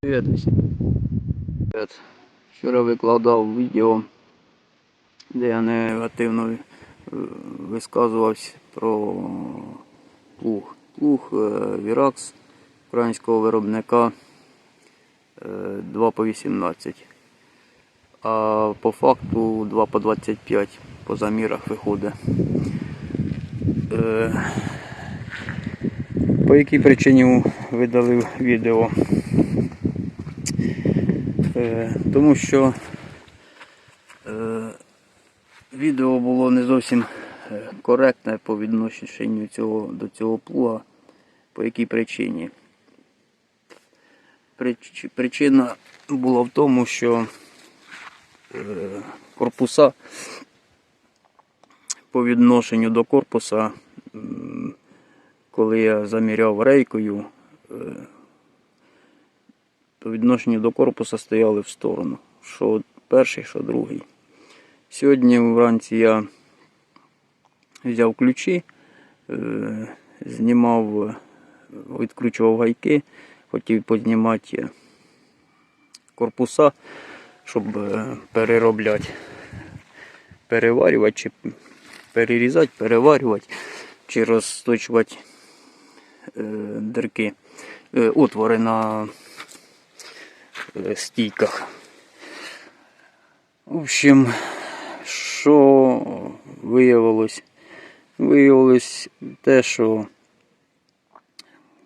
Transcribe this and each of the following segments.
Привет. Привет. Вчора викладав відео, де я негативно е, висказувався про плуг. Плуг е, Virax українського виробника е, 2 по 18. А по факту 2 по 25 по замірах виходить. Е, По якій причині видалив відео? Е, тому що е, відео було не зовсім е, коректне по відношенню цього, до цього плуга. По якій причині? Прич- Причина була в тому, що е, корпуса по відношенню до корпуса, коли я заміряв рейкою, е, по відношенню до корпуса стояли в сторону. Що перший, що другий. Сьогодні вранці я взяв ключі, е, знімав, відкручував гайки, хотів познімати корпуса, щоб е, переробляти, переварювати, чи перерізати, переварювати, чи розточувати е, дирки, е, отвори на стійках. В общем, що виявилось? Виявилось те, що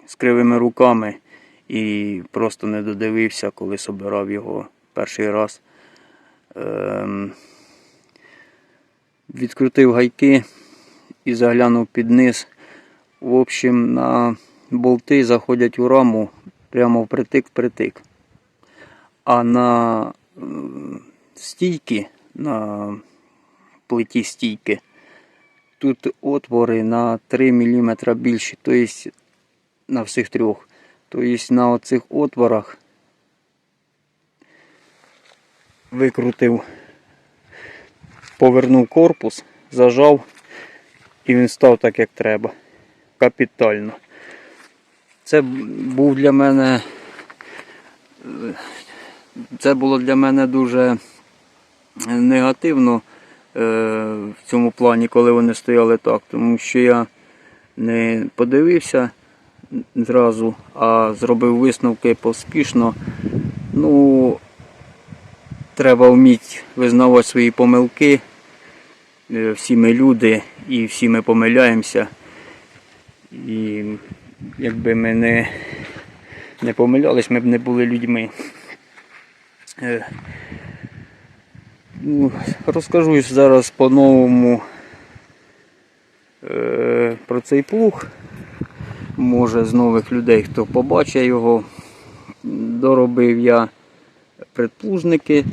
з кривими руками і просто не додивився, коли собирав його перший раз. Ем, відкрутив гайки і заглянув під низ. В общем, на болти заходять у раму прямо впритик-впритик. А на стійки, на плиті стійки, тут отвори на 3 мм більші, тобто на всіх трьох. Тобто на оцих отворах викрутив, повернув корпус, зажав і він став так, як треба. Капітально. Це був для мене це було для мене дуже негативно е, в цьому плані, коли вони стояли так, тому що я не подивився зразу, а зробив висновки поспішно. Ну, треба вміти визнавати свої помилки. Е, Всі ми люди і всі ми помиляємося. І якби ми не, не помилялись, ми б не були людьми. Е, ну, Розкажу зараз по-новому е, про цей плуг. Може з нових людей, хто побачить його. Доробив я предплужники.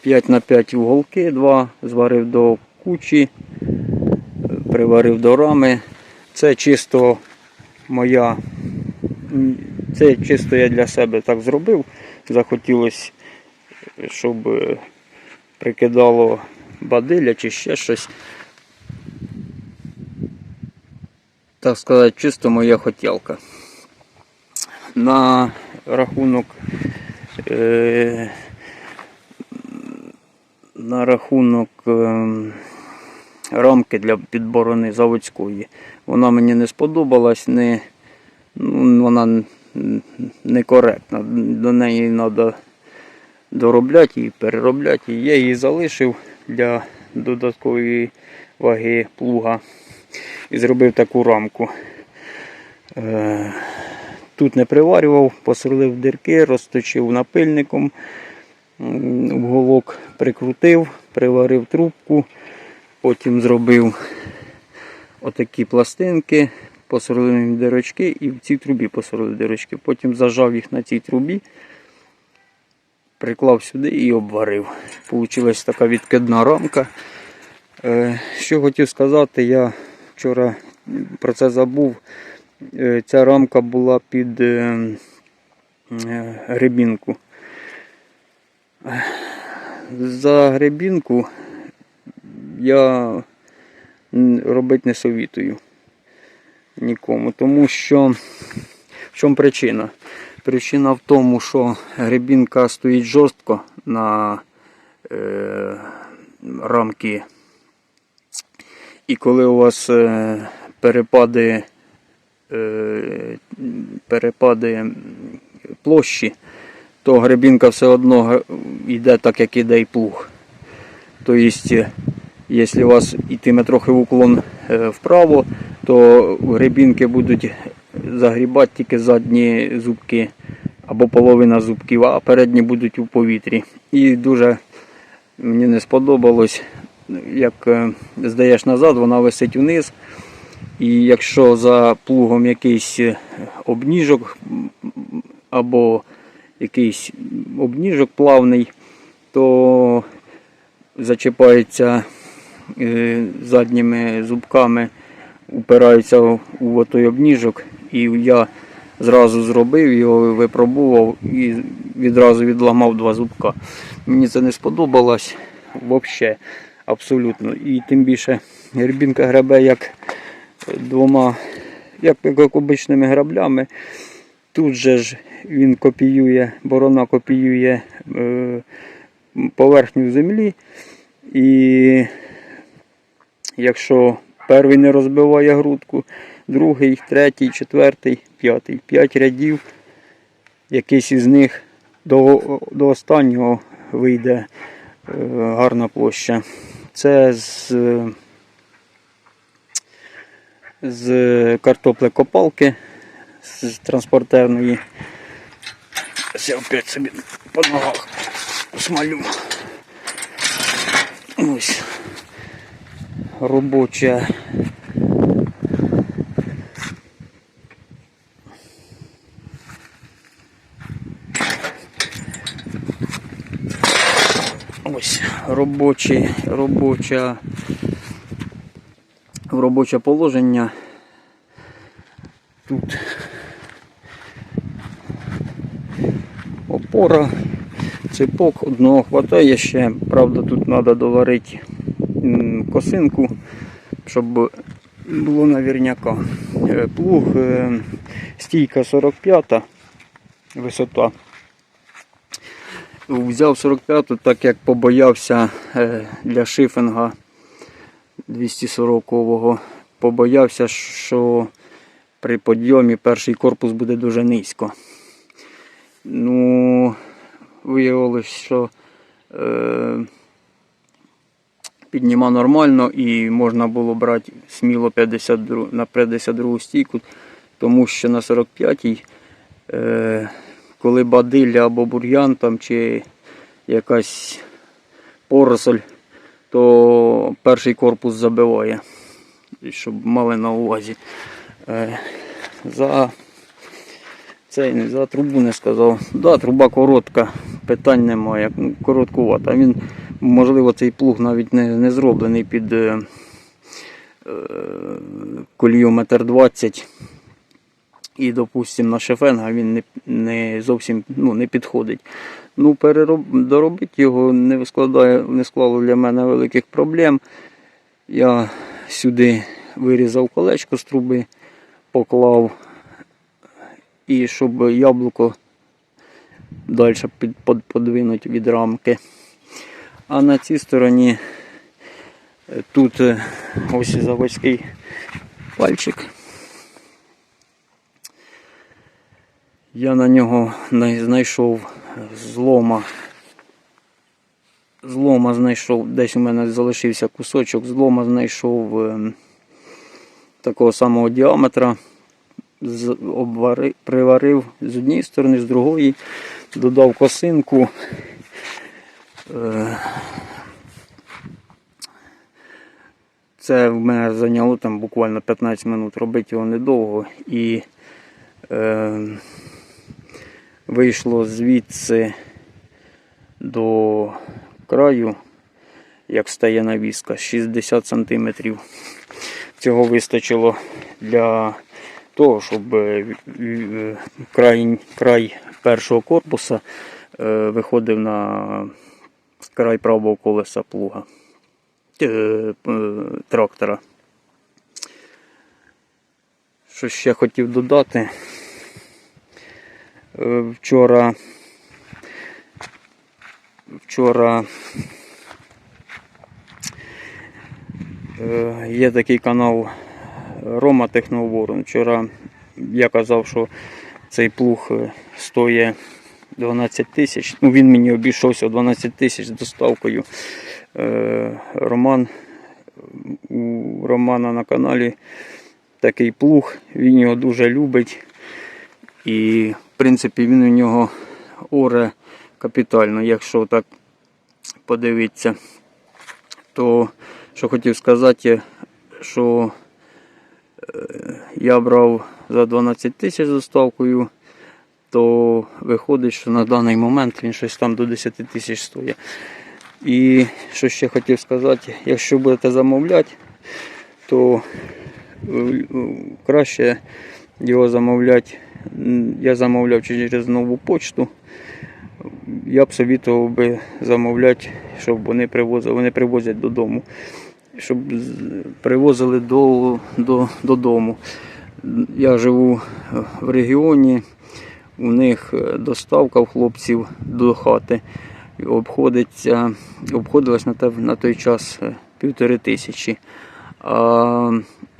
5 на 5 уголки, 2 зварив до кучі, е, приварив до рами. Це чисто моя Це чисто я для себе так зробив. Захотілося, щоб е, прикидало бадиля чи ще щось. Так сказати, чисто моя хотілка. На рахунок е, на рахунок е, рамки для підборони заводської. Вона мені не сподобалась, не ну, вона н- некоректна. До неї треба доробляти і переробляти. Я її залишив для додаткової ваги плуга і зробив таку рамку. Е, Тут не приварював, посверлив дирки, розточив напильником, уголок прикрутив, приварив трубку, потім зробив отакі пластинки, посверлив їм дирочки і в цій трубі посверлив дирочки. Потім зажав їх на цій трубі, приклав сюди і обварив. Получилась така відкидна рамка. Е, Що хотів сказати, я вчора про це забув. Е, Ця рамка була під е, е, грибінку. За грибінку я робити не совітую нікому, тому що в чому причина? Причина в тому, що грибінка стоїть жорстко на е, рамки. І коли у вас е, перепади, е, перепади площі, то грибінка все одно йде так, як іде і плуг. Тобто, якщо у вас йтиме трохи в уклон е, вправо, то грибінки будуть загрібати тільки задні зубки або половина зубків, а передні будуть у повітрі. І дуже мені не сподобалось, як е, здаєш назад, вона висить вниз. І якщо за плугом якийсь е, обніжок або якийсь обніжок плавний, то зачіпається е, задніми зубками, упираються в в той обніжок. І я зразу зробив його, випробував і відразу відламав два зубка. Мені це не сподобалось взагалі, абсолютно. І тим більше гребінка гребе як двома, як, як обичними граблями. Тут же ж він копіює, борона копіює е, поверхню землі. І якщо перший не розбиває грудку, другий, третій, четвертий, п'ятий. П'ять рядів, якийсь із них до, до останнього вийде е, гарна площа. Це з, з картоплекопалки, з транспортерної. Я опять собі по ногах смалю. Ось робоча. Ось робочі, робоча, в робоче положення. Тут опора, ципок, одного хватає ще, правда тут треба доварити косинку, щоб було наверняка. Е, Плуг е, стійка 45 висота. Взяв 45-ту, так як побоявся е, для шифинга 240-го. Побоявся, що при підйомі перший корпус буде дуже низько. Ну, виявилось, що е, підніма нормально і можна було брати сміло 52, на 52 стійку, тому що на 45-й, е, коли бадилля або бур'ян там, чи якась поросль, то перший корпус забиває, щоб мали на увазі. Е, за цей не за трубу не сказав. Да, труба коротка, питань немає. Короткувата. Він, можливо, цей плуг навіть не, не зроблений під е, е, колію метр двадцять. І, допустимо, на шефенга він не, не зовсім ну, не підходить. Ну, перероб, доробити його не складає, не склало для мене великих проблем. Я сюди вирізав колечко з труби, поклав і щоб яблуко далі під, под, подвинути від рамки. А на цій стороні е, тут е, ось заводський пальчик. Я на нього знайшов злома. Злома знайшов, десь у мене залишився кусочок, злома знайшов ем, такого самого діаметра з- обвари, приварив з однієї сторони, з другої, додав косинку. Е, Це в мене зайняло там буквально 15 минут, робити його недовго. І е, вийшло звідси до краю, як стає навіска, 60 сантиметрів. цього вистачило для того, щоб е, край, край першого корпуса е, виходив на край правого колеса плуга е, трактора. Що ще хотів додати? Е, Вчора вчора е, є такий канал Рома Техноворон. Вчора я казав, що цей плуг е, стоїть 12 тисяч. Ну, він мені обійшовся в 12 тисяч з доставкою. Е, Роман у Романа на каналі такий плуг, він його дуже любить. І, в принципі, він у нього оре капітально. Якщо так подивитися, то що хотів сказати, що е, я брав за 12 тисяч доставкою, то виходить, що на даний момент він щось там до 10 тисяч стоїть. І що ще хотів сказати, якщо будете замовляти, то е, краще його замовляти. Я замовляв через нову почту. Я б совітував би замовляти, щоб вони привозили, вони привозять додому. Щоб привозили до, до, додому. Я живу в регіоні, у них е, доставка в хлопців до хати обходиться, обходилась на, на той час е, півтори тисячі.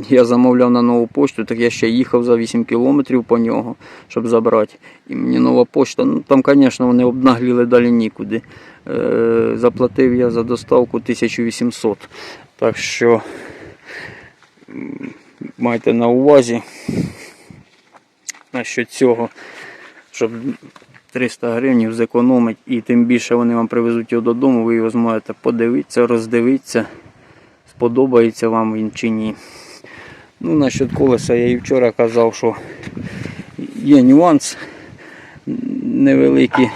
Я замовляв на нову пошту, так я ще їхав за 8 кілометрів по нього, щоб забрати. І мені нова пошта, ну там, звісно, вони обнагліли далі нікуди. Е, заплатив я за доставку 1800. Так що майте на увазі насчет цього, щоб 300 гривень зекономить і тим більше вони вам привезуть його додому, ви його зможете подивитися, роздивитися, сподобається вам він чи ні. Ну, насчет колеса я і вчора казав, що є нюанс невеликий.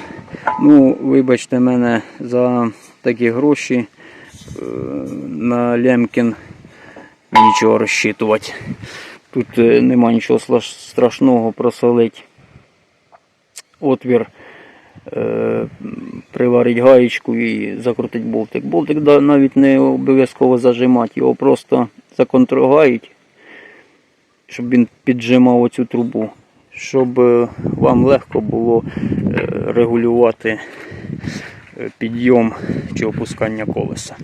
Ну, вибачте мене за такі гроші е, на Лемкін нічого розчитувати. Тут е, нема нічого страшного просолить отвір, приварить гаєчку і закрутить болтик. Болтик навіть не обов'язково зажимати, його просто законтрогають, щоб він піджимав оцю трубу, щоб е, вам легко було е, регулювати е, підйом чи опускання колеса.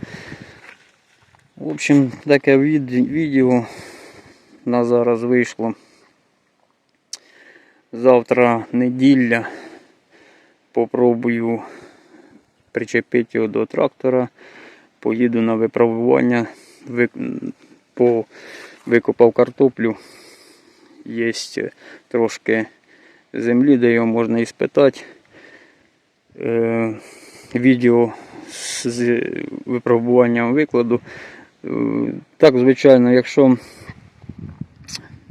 В общем, таке відео на зараз вийшло. Завтра неділя. Попробую причепити його до трактора. Поїду на виправування. По... Викопав картоплю. Є трошки землі, де його можна і спитати. Е, відео з- з випробуванням викладу. Е, Так, звичайно, якщо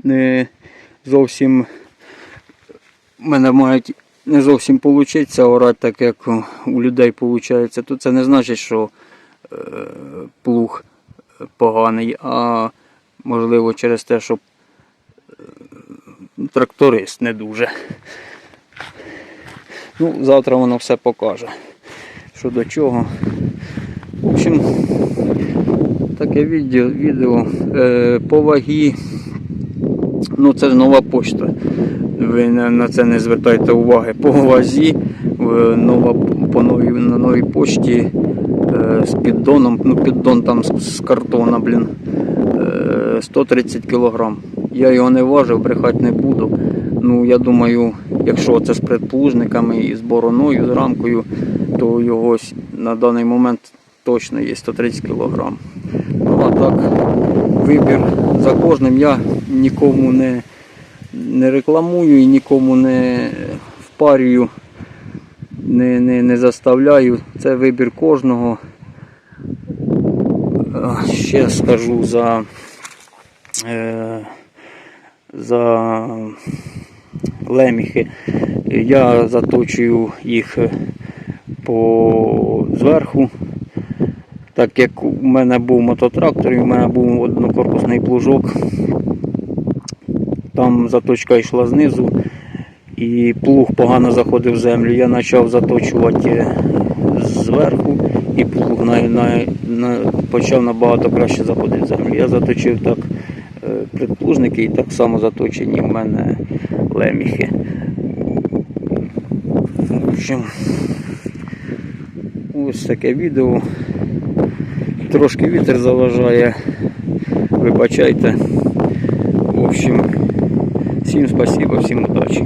не зовсім мене мають не зовсім вийти орати так, як у людей виходить, то це не значить, що е, плуг поганий, а можливо через те, що е, тракторист не дуже. Ну, завтра воно все покаже. Що до чого. В общем, таке відео, відео е, по вагі. Ну, це нова почта. Ви на це не звертайте уваги. По вазі е, нова, по новій, на новій почті е, з піддоном, ну піддон там з, картона, блін, е, 130 кг. Я його не важив, брехати не буду. Ну, я думаю, якщо це з предплужниками і з бороною, з рамкою, то його на даний момент точно є 130 кг. Ну а так, вибір за кожним я нікому не, не рекламую і нікому не впарюю, не, не, не заставляю. Це вибір кожного. Ще скажу за, е, за леміхи. Я заточую їх по зверху Так як у мене був мототрактор і у мене був однокорпусний плужок, там заточка йшла знизу, і плуг погано заходив в землю. Я почав заточувати зверху, і плуг на, на, на, почав набагато краще заходити в землю. Я заточив так е, предплужники і так само заточені в мене леміхи. В общем, ось таке відео. Трошки вітер заважає. Вибачайте. В общем, всім спасибо, всім удачі.